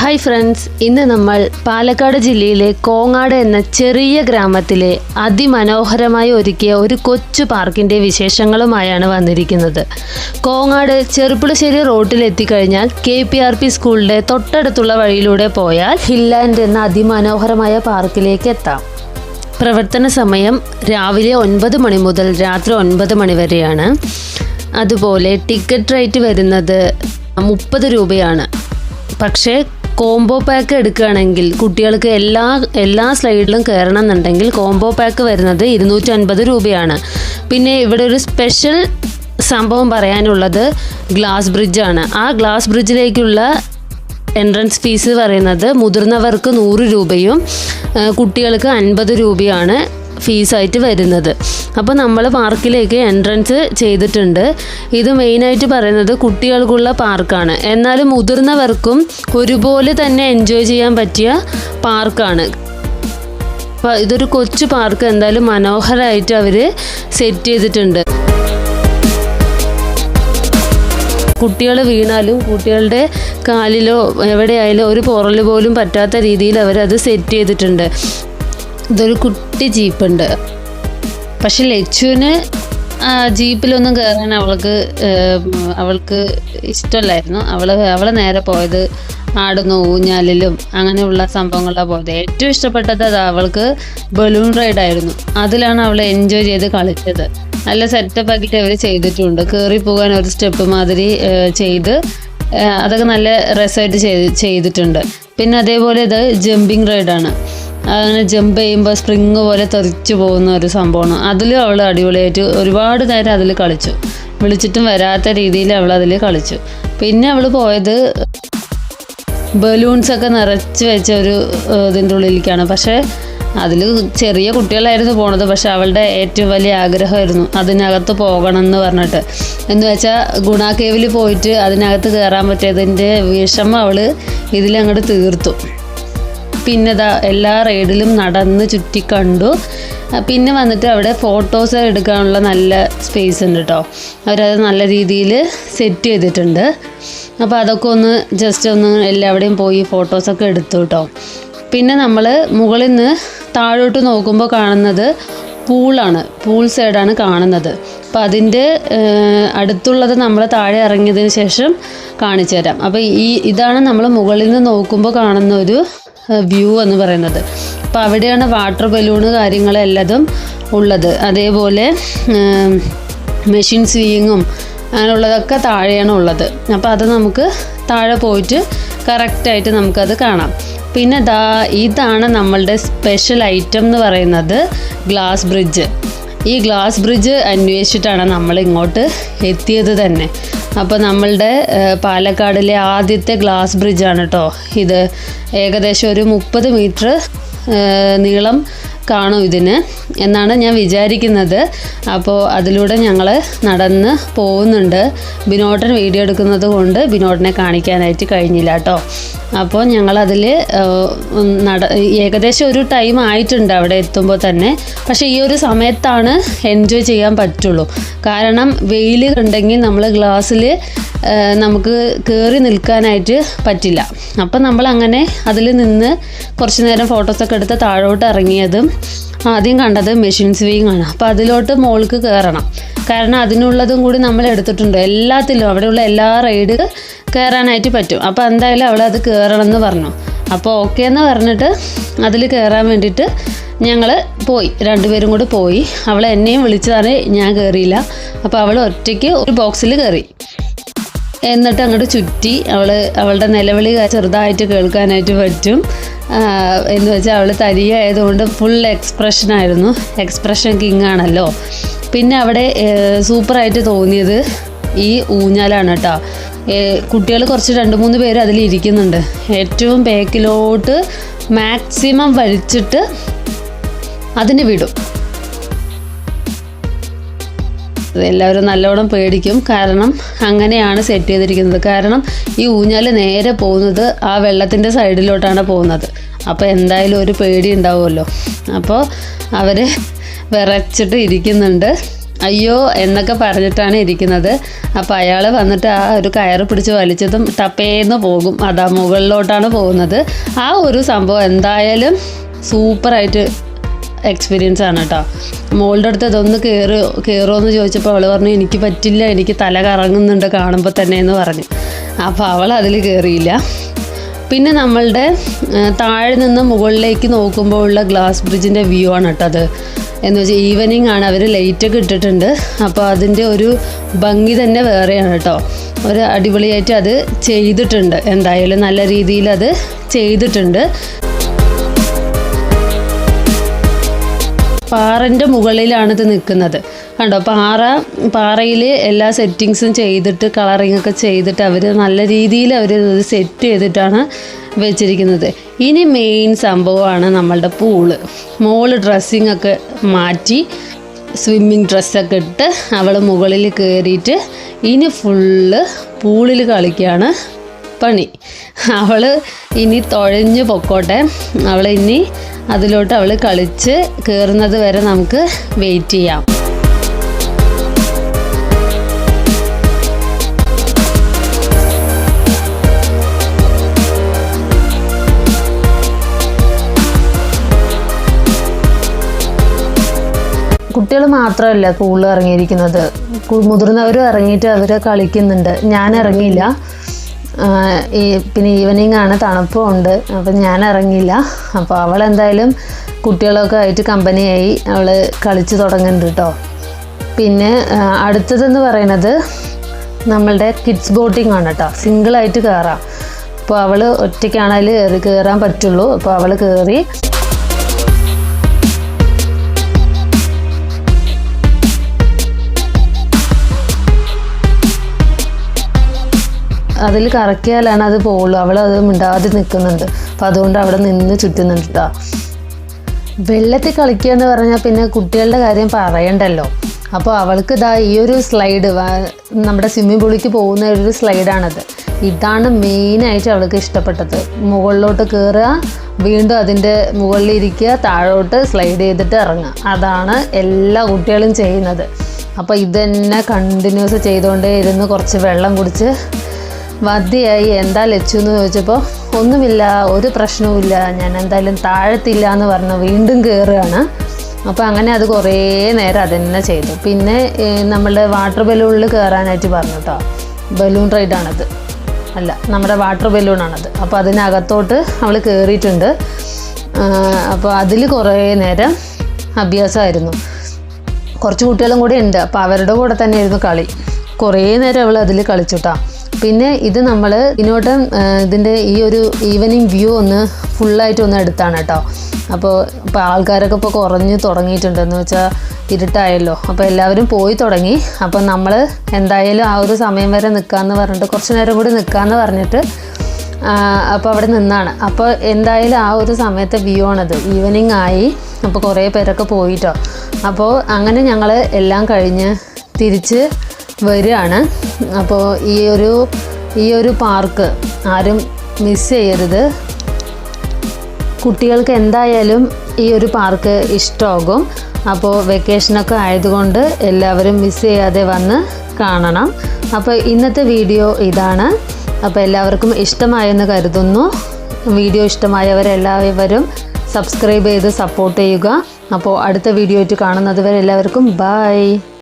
Hi friends ഇന്ന് നമ്മൾ പാലക്കാട് ജില്ലയിലെ കോങ്ങാട് എന്ന ചെറിയ ഗ്രാമത്തിലെ അതിമനോഹരമായി ഒരുക്കിയ ഒരു കൊച്ചു പാർക്കിന്റെ വിശേഷങ്ങളുമായാണ് വന്നിരിക്കുന്നത്. കോങ്ങാട് ചെറുപ്പുളശ്ശേരി റോഡിൽ എത്തിക്കഴിഞ്ഞാൽ കെ പി ആർ പി സ്കൂളിന്റെ തൊട്ടടുത്തുള്ള വഴിയിലൂടെ പോയാൽ ഹില്ലാൻഡ് എന്ന അതിമനോഹരമായ പാർക്കിലേക്ക് എത്താം. പ്രവർത്തന സമയം രാവിലെ ഒൻപത് മണി മുതൽ രാത്രി ഒൻപത് മണി വരെയാണ്. അതുപോലെ ടിക്കറ്റ് റേറ്റ് വരുന്നത് മുപ്പത് രൂപയാണ്. പക്ഷേ കോംബോ പാക്ക് എടുക്കുകയാണെങ്കിൽ കുട്ടികൾക്ക് എല്ലാ എല്ലാ സ്ലൈഡിലും കയറണം എന്നുണ്ടെങ്കിൽ കോംബോ പാക്ക് വരുന്നത് ഇരുന്നൂറ്റി അൻപത് രൂപയാണ്. പിന്നെ ഇവിടെ ഒരു സ്പെഷ്യൽ സംഭവം പറയാനുള്ളത് ഗ്ലാസ് ബ്രിഡ്ജാണ് ആ ഗ്ലാസ് ബ്രിഡ്ജിലേക്കുള്ള എൻട്രൻസ് ഫീസ് പറയുന്നത് മുതിർന്നവർക്ക് നൂറ് രൂപയും കുട്ടികൾക്ക് അൻപത് രൂപയാണ്. ഫീസായിട്ട് വരുന്നത്. അപ്പോൾ നമ്മൾ പാർക്കിലേക്ക് എൻട്രൻസ് ചെയ്തിട്ടുണ്ട്. ഇത് മെയിനായിട്ട് പറയുന്നത് കുട്ടികൾക്കുള്ള പാർക്കാണ്. എന്നാലും മുതിർന്നവർക്കും ഒരുപോലെ തന്നെ എൻജോയ് ചെയ്യാൻ പറ്റിയ പാർക്കാണ്. അപ്പോൾ ഇതൊരു കൊച്ചു പാർക്ക് എന്തായാലും മനോഹരമായിട്ട് അവർ സെറ്റ് ചെയ്തിട്ടുണ്ട്. കുട്ടികൾ വീണാലും കുട്ടികളുടെ കാലിലോ എവിടെയായാലും ഒരു പൊറൽ പോലും പറ്റാത്ത രീതിയിൽ അവരത് സെറ്റ് ചെയ്തിട്ടുണ്ട്. ഇതൊരു കുട്ടി ജീപ്പുണ്ട്. പക്ഷെ ലച്ചുവിന് ജീപ്പിലൊന്നും കയറാൻ അവൾക്ക് അവൾക്ക് ഇഷ്ടമല്ലായിരുന്നു. അവൾ അവൾ നേരെ പോയത് ആടുന്ന ഊഞ്ഞാലിലും അങ്ങനെയുള്ള സംഭവങ്ങളിലാണ് പോയത്. ഏറ്റവും ഇഷ്ടപ്പെട്ടത് അത് അവൾക്ക് ബലൂൺ റൈഡായിരുന്നു. അതിലാണ് അവൾ എൻജോയ് ചെയ്ത് കളിച്ചത്. നല്ല സെറ്റപ്പ് ആക്കിയിട്ട് അവർ ചെയ്തിട്ടുണ്ട്. കയറി പോകാൻ ഒരു സ്റ്റെപ്പ് മാതിരി ചെയ്ത് അതൊക്കെ നല്ല രസമായിട്ട് ചെയ്ത് ചെയ്തിട്ടുണ്ട്. പിന്നെ അതേപോലെ ഇത് ജമ്പിങ് റൈഡാണ് അങ്ങനെ ജമ്പ് ചെയ്യുമ്പോൾ സ്പ്രിങ് പോലെ തെറിച്ച് പോകുന്ന ഒരു സംഭവമാണ്. അതിലും അവൾ അടിപൊളിയായിട്ട് ഒരുപാട് നേരം അതിൽ കളിച്ചു. വിളിച്ചിട്ടും വരാത്ത രീതിയിൽ അവൾ അതിൽ കളിച്ചു. പിന്നെ അവൾ പോയത് ബലൂൺസൊക്കെ നിറച്ച് വെച്ച ഒരു ഇതിന്റെ ഉള്ളിലേക്കാണ്. പക്ഷേ അതിൽ ചെറിയ കുട്ടികളായിരുന്നു പോണത്. പക്ഷെ അവളുടെ ഏറ്റവും വലിയ ആഗ്രഹമായിരുന്നു അതിനകത്ത് പോകണം എന്ന് പറഞ്ഞിട്ട്. എന്ന് വെച്ചാൽ ഗുണ കേവിൽ പോയിട്ട് അതിനകത്ത് കയറാൻ പറ്റിയതിന്റെ വിഷമം അവൾ ഇതിലങ്ങോട്ട് തീർത്തു. പിന്നെ എല്ലാ റൈഡിലും നടന്ന് ചുറ്റി കണ്ടു. പിന്നെ വന്നിട്ട് അവിടെ ഫോട്ടോസ് എടുക്കാനുള്ള നല്ല സ്പേസ് ഉണ്ട് കേട്ടോ അവരത് നല്ല രീതിയിൽ സെറ്റ് ചെയ്തിട്ടുണ്ട്. അപ്പോൾ അതൊക്കെ ഒന്ന് ജസ്റ്റ് ഒന്ന് എല്ലാവിടെയും പോയി ഫോട്ടോസൊക്കെ എടുത്തു കേട്ടോ പിന്നെ നമ്മൾ മുകളിൽ നിന്ന് താഴോട്ട് നോക്കുമ്പോൾ കാണുന്നത് പൂളാണ്. പൂൾ സൈഡാണ് കാണുന്നത്. അപ്പോൾ അതിന്റെ അടുത്തുള്ളത് നമ്മൾ താഴെ ഇറങ്ങിയതിന് ശേഷം കാണിച്ചു തരാം അപ്പോൾ ഈ ഇതാണ് നമ്മൾ മുകളിൽ നിന്ന് നോക്കുമ്പോൾ കാണുന്ന ഒരു വ്യൂ എന്ന് പറയുന്നത്. അപ്പോൾ അവിടെയാണ് വാട്ടർ ബലൂണ് കാര്യങ്ങളെല്ലതും ഉള്ളത്. അതേപോലെ മെഷീൻ സ്വീയിങ്ങും അങ്ങനെയുള്ളതൊക്കെ താഴെയാണ് ഉള്ളത്. അപ്പോൾ അത് നമുക്ക് താഴെ പോയിട്ട് കറക്റ്റായിട്ട് നമുക്കത് കാണാം. പിന്നെ ദാ ഇതാണ് നമ്മളുടെ സ്പെഷ്യൽ ഐറ്റം എന്ന് പറയുന്നത് ഗ്ലാസ് ബ്രിഡ്ജ് ഈ ഗ്ലാസ് ബ്രിഡ്ജ് അന്വേഷിച്ചിട്ടാണ് നമ്മൾ ഇങ്ങോട്ട് എത്തിയത് തന്നെ. അപ്പോൾ നമ്മളുടെ പാലക്കാടിലെ ആദ്യത്തെ ഗ്ലാസ് ബ്രിഡ്ജാണ് കേട്ടോ ഇത്. ഏകദേശം ഒരു മുപ്പത് മീറ്റർ നീളം കാണും ഇതിന് എന്നാണ് ഞാൻ വിചാരിക്കുന്നത്. അപ്പോൾ അതിലൂടെ ഞങ്ങൾ നടന്ന് പോകുന്നുണ്ട്. ബിനോട്ടൻ വീഡിയോ എടുക്കുന്നത് കൊണ്ട് ബിനോട്ടിനെ കാണിക്കാനായിട്ട് കഴിഞ്ഞില്ല കേട്ടോ. അപ്പോൾ ഞങ്ങളതിൽ നട ഏകദേശം ഒരു ടൈം ആയിട്ടുണ്ട് അവിടെ എത്തുമ്പോൾ തന്നെ. പക്ഷേ ഈ ഒരു സമയത്താണ് എൻജോയ് ചെയ്യാൻ പറ്റുള്ളൂ. കാരണം വെയിൽ ഉണ്ടെങ്കിൽ നമ്മൾ ഗ്ലാസ്സിൽ നമുക്ക് കയറി നിൽക്കാനായിട്ട് പറ്റില്ല. അപ്പം നമ്മൾ അങ്ങനെ അതിൽ നിന്ന് കുറച്ച് നേരം ഫോട്ടോസൊക്കെ എടുത്ത് താഴോട്ട് ഇറങ്ങിയതും ആദ്യം കണ്ടത് മെഷീൻ സ്വിങ് ആണ്. അപ്പോൾ അതിലോട്ട് മോൾക്ക് കയറണം കാരണം അതിനുള്ളതും കൂടി നമ്മൾ എടുത്തിട്ടുണ്ട്. എല്ലാത്തിലും അവിടെയുള്ള എല്ലാ റൈഡ് കയറാനായിട്ട് പറ്റും. അപ്പോൾ എന്തായാലും അവൾ അത് കയറണം എന്ന് പറഞ്ഞു. അപ്പോൾ ഓക്കെ എന്ന് പറഞ്ഞിട്ട് അതിൽ കയറാൻ വേണ്ടിയിട്ട് ഞങ്ങൾ പോയി. രണ്ടുപേരും കൂടി പോയി. അവളെ എന്നെയും വിളിച്ചതാണ് ഞാൻ കയറിയില്ല അപ്പോൾ അവൾ ഒറ്റയ്ക്ക് ഒരു ബോക്സിൽ കയറി എന്നിട്ട് അങ്ങോട്ട് ചുറ്റി അവൾ അവളുടെ നിലവിളി ചെറുതായിട്ട് കേൾക്കാനായിട്ട് പറ്റും. എന്ന് വെച്ചാൽ അവൾ തരിയായതുകൊണ്ട് ഫുൾ എക്സ്പ്രഷൻ ആയിരുന്നു. എക്സ്പ്രഷൻ കിങ് ആണല്ലോ. പിന്നെ അവിടെ സൂപ്പറായിട്ട് തോന്നിയത് ഈ ഊഞ്ഞാലാണ് കേട്ടോ കുട്ടികൾ കുറച്ച് രണ്ട് മൂന്ന് പേര് അതിൽ ഇരിക്കുന്നുണ്ട് ഏറ്റവും ബാക്കിലോട്ട് മാക്സിമം വലിച്ചിട്ട് അതിന് വിടും. എല്ലാവരും നല്ലോണം പേടിക്കും. കാരണം അങ്ങനെയാണ് സെറ്റ് ചെയ്തിരിക്കുന്നത്. കാരണം ഈ ഊഞ്ഞാൽ നേരെ പോകുന്നത് ആ വെള്ളത്തിന്റെ സൈഡിലോട്ടാണ് പോകുന്നത്. അപ്പോൾ എന്തായാലും ഒരു പേടി ഉണ്ടാവുമല്ലോ. അപ്പോൾ അവർ വിറച്ചിട്ട് ഇരിക്കുന്നുണ്ട്. അയ്യോ എന്നൊക്കെ പറഞ്ഞിട്ടാണ് ഇരിക്കുന്നത്. അപ്പോൾ അയാൾ വന്നിട്ട് ആ ഒരു കയറ് പിടിച്ച് വലിച്ചതും ടപ്പേന്ന് പോകും. അതാ മുകളിലോട്ടാണ് പോകുന്നത്. ആ ഒരു സംഭവം എന്തായാലും സൂപ്പറായിട്ട് എക്സ്പീരിയൻസ് ആണ് കേട്ടോ മോളുടെ അടുത്ത് അതൊന്ന് കയറി കയറുമോ എന്ന് ചോദിച്ചപ്പോൾ അവൾ പറഞ്ഞു എനിക്ക് പറ്റില്ല എനിക്ക് തല കറങ്ങുന്നുണ്ട് കാണുമ്പോൾ തന്നെ എന്ന് പറഞ്ഞു. അപ്പോൾ അവൾ അതിൽ കയറിയില്ല പിന്നെ നമ്മളുടെ താഴെ നിന്ന് മുകളിലേക്ക് നോക്കുമ്പോൾ ഉള്ള ഗ്ലാസ് ബ്രിഡ്ജിന്റെ വ്യൂ ആണ് കേട്ടോ അത്. എന്ന് വെച്ചാൽ ഈവനിങ് ആണ് അവർ ലൈറ്റൊക്കെ ഇട്ടിട്ടുണ്ട്. അപ്പോൾ അതിന്റെ ഒരു ഭംഗി തന്നെ വേറെയാണ് കേട്ടോ ഒരു അടിപൊളിയായിട്ട് അത് ചെയ്തിട്ടുണ്ട്. എന്തായാലും നല്ല രീതിയിൽ അത് ചെയ്തിട്ടുണ്ട്. പാറന്റെ മുകളിലാണ് ഇത് നിൽക്കുന്നത്. കണ്ടോ പാറ പാറയിൽ എല്ലാ സെറ്റിങ്സും ചെയ്തിട്ട് കളറിംഗ് ഒക്കെ ചെയ്തിട്ട് അവർ നല്ല രീതിയിൽ അവർ സെറ്റ് ചെയ്തിട്ടാണ് വെച്ചിരിക്കുന്നത്. ഇനി മെയിൻ സംഭവമാണ് നമ്മളുടെ പൂൾ മോൾ ഡ്രസ്സിങ് ഒക്കെ മാറ്റി സ്വിമ്മിങ് ഡ്രസ്സൊക്കെ ഇട്ട് അവൾ മുകളിൽ കയറിയിട്ട് ഇനി ഫുള്ള് പൂളിൽ കളിക്കുകയാണ് പണി. അവൾ ഇനി തുഴഞ്ഞു പൊക്കോട്ടെ. അവൾ ഇനി അതിലോട്ട് അവൾ കളിച്ച് കയറുന്നത് വരെ നമുക്ക് വെയിറ്റ് ചെയ്യാം. കുട്ടികൾ മാത്രമല്ല സ്കൂളിൽ ഇറങ്ങിയിരിക്കുന്നത്. മുതിർന്നവരും ഇറങ്ങിയിട്ട് അവർ കളിക്കുന്നുണ്ട്. ഞാൻ ഇറങ്ങിയില്ല. ഈ പിന്നെ ഈവനിങ് ആണ് തണുപ്പും ഉണ്ട് അപ്പം ഞാൻ ഇറങ്ങിയില്ല. അപ്പോൾ അവൾ എന്തായാലും കുട്ടികളൊക്കെ ആയിട്ട് കമ്പനിയായി അവൾ കളിച്ച് തുടങ്ങുന്നുണ്ട് കേട്ടോ പിന്നെ അടുത്തതെന്ന് പറയുന്നത് നമ്മളുടെ കിഡ്സ് ബോട്ടിംഗ് ആണ് കേട്ടോ സിംഗിളായിട്ട് കയറാം അപ്പോൾ അവൾ ഒറ്റയ്ക്കാണെങ്കിൽ കയറാൻ പറ്റുള്ളൂ. അപ്പോൾ അവൾ കയറി അതിൽ കറക്കിയാലാണ് അത് പോകുള്ളൂ അവൾ മിണ്ടാതെ നിൽക്കുന്നുണ്ട്. അപ്പം അതുകൊണ്ട് അവിടെ നിന്ന് ചുറ്റുന്നുണ്ട്. കേട്ടോ വെള്ളത്തിൽ കളിക്കുക എന്ന് പറഞ്ഞാൽ പിന്നെ കുട്ടികളുടെ കാര്യം പറയണ്ടല്ലോ. അപ്പോൾ അവൾക്ക് ഇതാ ഈ ഒരു സ്ലൈഡ് നമ്മുടെ സ്വിമ്മിംഗ് പൂളിലേക്ക് പോകുന്ന ഒരു സ്ലൈഡാണത് ഇതാണ് മെയിനായിട്ട് അവൾക്ക് ഇഷ്ടപ്പെട്ടത്. മുകളിലോട്ട് കയറുക വീണ്ടും അതിന്റെ മുകളിൽ ഇരിക്കുക താഴോട്ട് സ്ലൈഡ് ചെയ്തിട്ട് ഇറങ്ങുക. അതാണ് എല്ലാ കുട്ടികളും ചെയ്യുന്നത്. അപ്പോൾ ഇതന്നെ കണ്ടിന്യൂസ് ചെയ്തുകൊണ്ടേ ഇരുന്ന് കുറച്ച് വെള്ളം കുടിച്ച് മതിയായി എന്താ ലച്ചു എന്ന് ചോദിച്ചപ്പോൾ ഒന്നുമില്ല ഒരു പ്രശ്നവുമില്ല. ഞാൻ എന്തായാലും താഴത്തില്ല എന്ന് പറഞ്ഞു വീണ്ടും കയറുകയാണ് അപ്പോൾ അങ്ങനെ അത് കുറേ നേരം അതന്നെ ചെയ്തു. പിന്നെ നമ്മുടെ വാട്ടർ ബലൂണിൽ കയറാനായിട്ട് പറഞ്ഞു കേട്ടോ ബലൂൺ റൈഡാണത് അല്ല നമ്മുടെ വാട്ടർ ബലൂണാണത് അപ്പോൾ അതിനകത്തോട്ട് അവൾ കയറിയിട്ടുണ്ട് അപ്പോൾ അതിൽ കുറേ നേരം അഭ്യാസമായിരുന്നു. കുറച്ച് കുട്ടികളും കൂടെ ഉണ്ട്. അപ്പോൾ അവരുടെ കൂടെ തന്നെയായിരുന്നു കളി. കുറേ നേരം അവൾ അതിൽ കളിച്ചുട്ടാ പിന്നെ ഇത് നമ്മൾ ഇതിനോട്ടം ഇതിന്റെ ഈ ഒരു ഈവനിങ് വ്യൂ ഒന്ന് ഫുള്ളായിട്ട് ഒന്ന് എടുത്താണ് കേട്ടോ. അപ്പോൾ ഇപ്പോൾ ആൾക്കാരൊക്കെ ഇപ്പോൾ കുറഞ്ഞ് തുടങ്ങിയിട്ടുണ്ടെന്ന് വെച്ചാൽ ഇരുട്ടായല്ലോ. അപ്പോൾ എല്ലാവരും പോയി തുടങ്ങി. അപ്പോൾ നമ്മൾ എന്തായാലും ആ ഒരു സമയം വരെ നിൽക്കാമെന്ന് പറഞ്ഞിട്ട് കുറച്ച് നേരം കൂടി നിൽക്കാമെന്ന് പറഞ്ഞിട്ട് അപ്പോൾ അവിടെ നിന്നാണ്. അപ്പോൾ എന്തായാലും ആ ഒരു സമയത്തെ വ്യൂ ആണത്. ഈവനിങ് ആയി. അപ്പോൾ കുറേ പേരൊക്കെ പോയിട്ടോ. അപ്പോൾ അങ്ങനെ ഞങ്ങൾ എല്ലാം കഴിഞ്ഞ് തിരിച്ച് വരികയാണ്. അപ്പോൾ ഈ ഒരു ഈ ഒരു പാർക്ക് ആരും മിസ് ചെയ്യരുത്. കുട്ടികൾക്ക് എന്തായാലും ഈ ഒരു പാർക്ക് ഇഷ്ടമാകും. അപ്പോൾ വെക്കേഷനൊക്കെ ആയതുകൊണ്ട് എല്ലാവരും മിസ് ചെയ്യാതെ വന്ന് കാണണം. അപ്പോൾ ഇന്നത്തെ വീഡിയോ ഇതാണ്. അപ്പോൾ എല്ലാവർക്കും ഇഷ്ടമായെന്ന് കരുതുന്നു. വീഡിയോ ഇഷ്ടമായവരെല്ലാവരും സബ്സ്ക്രൈബ് ചെയ്ത് സപ്പോർട്ട് ചെയ്യുക. അപ്പോൾ അടുത്ത വീഡിയോ ആയിട്ട് കാണുന്നത് വരെ എല്ലാവർക്കും ബൈ